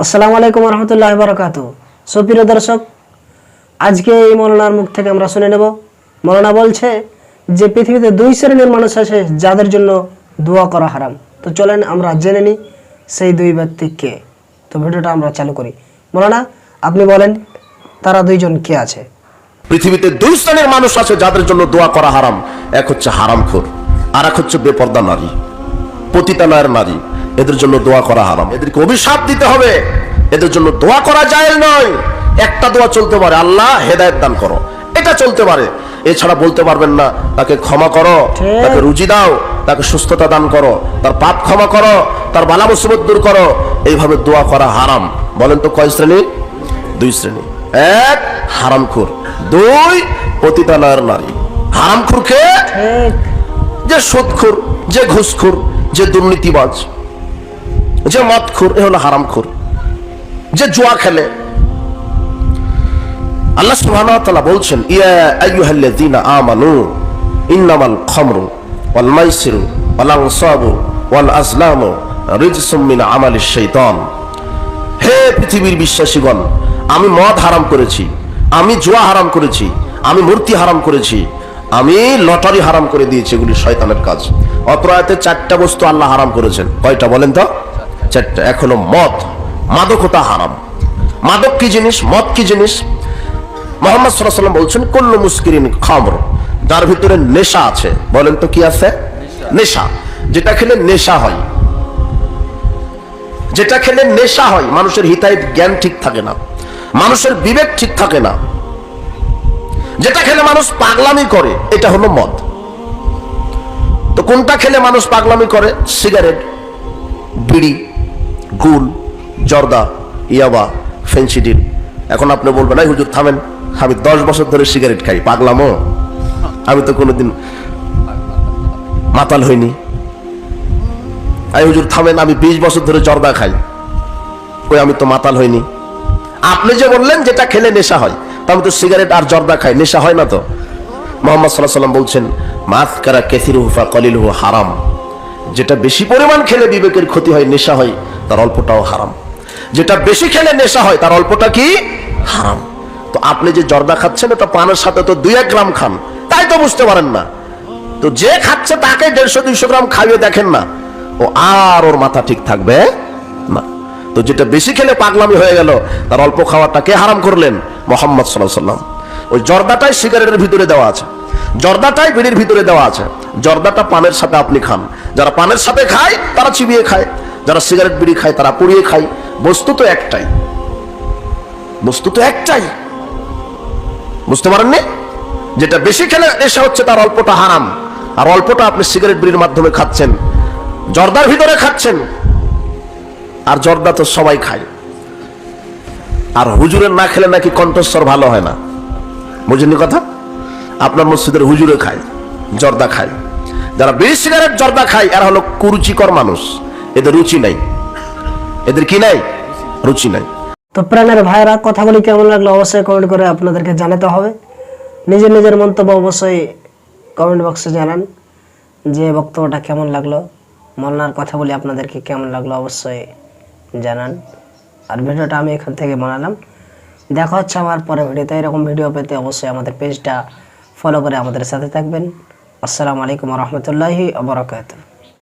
আসসালামু আলাইকুম রহমতুল্লাহ বারকাত সুপ্রিয় দর্শক, আজকে এই মৌলানার মুখ থেকে আমরা শুনে নেব। মৌলানা বলছে যে পৃথিবীতে দুই শ্রেণির মানুষ আছে যাদের জন্য দোয়া করা হারাম। তো চলেন আমরা জেনে নিই সেই দুই ব্যক্তি কে। তো ভিডিওটা আমরা চালু করি। মৌলানা, আপনি বলেন, তারা দুইজন কে আছে? পৃথিবীতে দুই শ্রেণির মানুষ আছে যাদের জন্য দোয়া করা হারাম। এক হচ্ছে হারামখোর আর এক হচ্ছে বেপর্দা নারী। পতিতালয়ের নারী। এদের জন্য দোয়া করা হারাম। এদেরকে অভিশাপ দিতে হবে। এদের জন্য দোয়া করা যায় নয়। একটা দোয়া চলতে পারে। আল্লাহ হেদায়েত দান করো। এটা চলতে পারে। এছাড়া বলতে পারবেন না তাকে ক্ষমা করো তাকে রুজি দাও তাকে সুস্থতা দান করো তার পাপ ক্ষমা করো তার বালা মুসিবত দূর করো। এইভাবে দোয়া করা হারাম। বলেন তো কয় শ্রেণি? দুই শ্রেণি। এক হারামখুর। দুই পতিতালয়ের নারী। হারামখোরকে ঠিক। যে সুদখোর যে ঘুষখুর যে দুর্নীতিবাজ। যে মদখোর এ হলো হারামখোর যে জুয়া খেলে। আল্লাহ সুবহানাহু তাআলা বলছেন, ইয়া আইয়ুহাল্লাযীনা আমানু, ইন্নামাল খামরু ওয়াল মাইসিরু ওয়াল আনসাবু ওয়াল আজলামু রিজসুম মিন আমালিশ শাইতান। হে পৃথিবীর বিশ্বাসীগণ, আমি মদ হারাম করেছি, আমি জুয়া হারাম করেছি, আমি মূর্তি হারাম করেছি, আমি লটারি হারাম করে দিয়েছি, এগুলি শয়তানের কাজ। অত্র চারটা বস্তু আল্লাহ হারাম করেছেন। কয়টা বলেন তো? চারটা এক মদ। মাদকতা হারাম। মাদক কি জিনিস? মদ কি জিনিস? মোহাম্মদ সাল্লাম বলছেন, কল্লু মুস্কিরিন খামর। যার ভিতরে নেশা আছে। বলেন তো কি আছে? নেশা। যেটা খেলে নেশা হয়। যেটা খেলে নেশা হয়, মানুষের হিতাহিত জ্ঞান ঠিক থাকে না। মানুষের বিবেক ঠিক থাকে না। যেটা খেলে মানুষ পাগলামি করে, এটা হলো মদ। তো কোনটা খেলে মানুষ পাগলামি করে? সিগারেট, বিড়ি গুল, জর্দা, ইয়াবা, ফেন্সিডিল। এখন আপনি বলবেন, এই হুজুর, থামেন। আমি দশ বছর ধরে সিগারেট খাই, পাগলামো। আমি তো কোনোদিন মাতাল হইনি। এই হুজুর, থামেন, আমি বিশ বছর ধরে জর্দা খাই। ওই আমি তো মাতাল হইনি। আপনি যে বললেন যেটা খেলে নেশা হয় আমি তো সিগারেট আর জর্দা খাই, নেশা হয় না তো? মোহাম্মদ সাল্লাহ সাল্লাম বলছেন, মাত কারা কেথির হুফা কলিল হু হারাম। যেটা বেশি পরিমাণ খেলে বিবেকের ক্ষতি হয়, নেশা হয় তার অল্পটাও হারাম। যেটা বেশি খেলে নেশা হয়, তার অল্পটা কি? হারাম। তো আপনি যে জর্দা খাচ্ছেন এটা পানের সাথে তো দুই এক গ্রাম খান। তাই তো বুঝতে পারেন না। তো যে খাচ্ছে, তাকে দেড়শো, দুইশো গ্রাম খাইয়ে দেখেন না। ও আর ওর মাথা ঠিক থাকবে না। তো যেটা বেশি খেলে পাগলামি হয়ে গেল, তার অল্প খাওয়াটা কে হারাম করলেন? মোহাম্মদ সাল্লাহ সাল্লাম ওই জর্দাটাই সিগারেটের ভিতরে দেওয়া আছে। জর্দাটাই বিড়ির ভিতরে দেওয়া আছে। জর্দাটা পানের সাথে আপনি খান। যারা পানের সাথে খায়, তারা চিবিয়ে খায়। যারা সিগারেট বিড়ি খায়, তারা পুড়িয়ে খায়। বস্তু তো একটাই। বস্তু তো একটাই। বুঝতে পারেননি? যেটা বেশি খেলে নেশা হচ্ছে তার অল্পটা হারাম। আর অল্পটা আপনি সিগারেট বিড়ির মাধ্যমে খাচ্ছেন। জর্দার ভিতরে খাচ্ছেন। আর জর্দা তো সবাই খায়। আর হুজুরের না খেলে নাকি কণ্ঠস্বর ভালো হয় না। বুঝেননি কথা? আপনার মসজিদের হুজুরে খায়, জর্দা খায়। যারা বিড়ি সিগারেট, জর্দা খায়, এরা হলো কুরুচিকর মানুষ। এদের রুচি নাই। এদের কি নাই? রুচি নাই। তো প্রাণের ভাইরা, কথাগুলি কেমন লাগল অবশ্যই কমেন্ট করে আপনাদেরকে জানাতে হবে। নিজের নিজের মন্তব্য অবশ্যই কমেন্ট বক্সে জানান যে বক্তব্যটা কেমন লাগল মলনার কথাগুলি আপনাদেরকে কেমন লাগল অবশ্যই জানান। আর ভিডিওটা আমি এখান থেকে বানালাম। দেখা হচ্ছে আমার পরে ভিডিওতে। এরকম ভিডিও পেতে অবশ্যই আমাদের পেজটা ফলো করে আমাদের সাথে থাকবেন। আসসালামু আলাইকুম রহমতুল্লাহি আবরকাত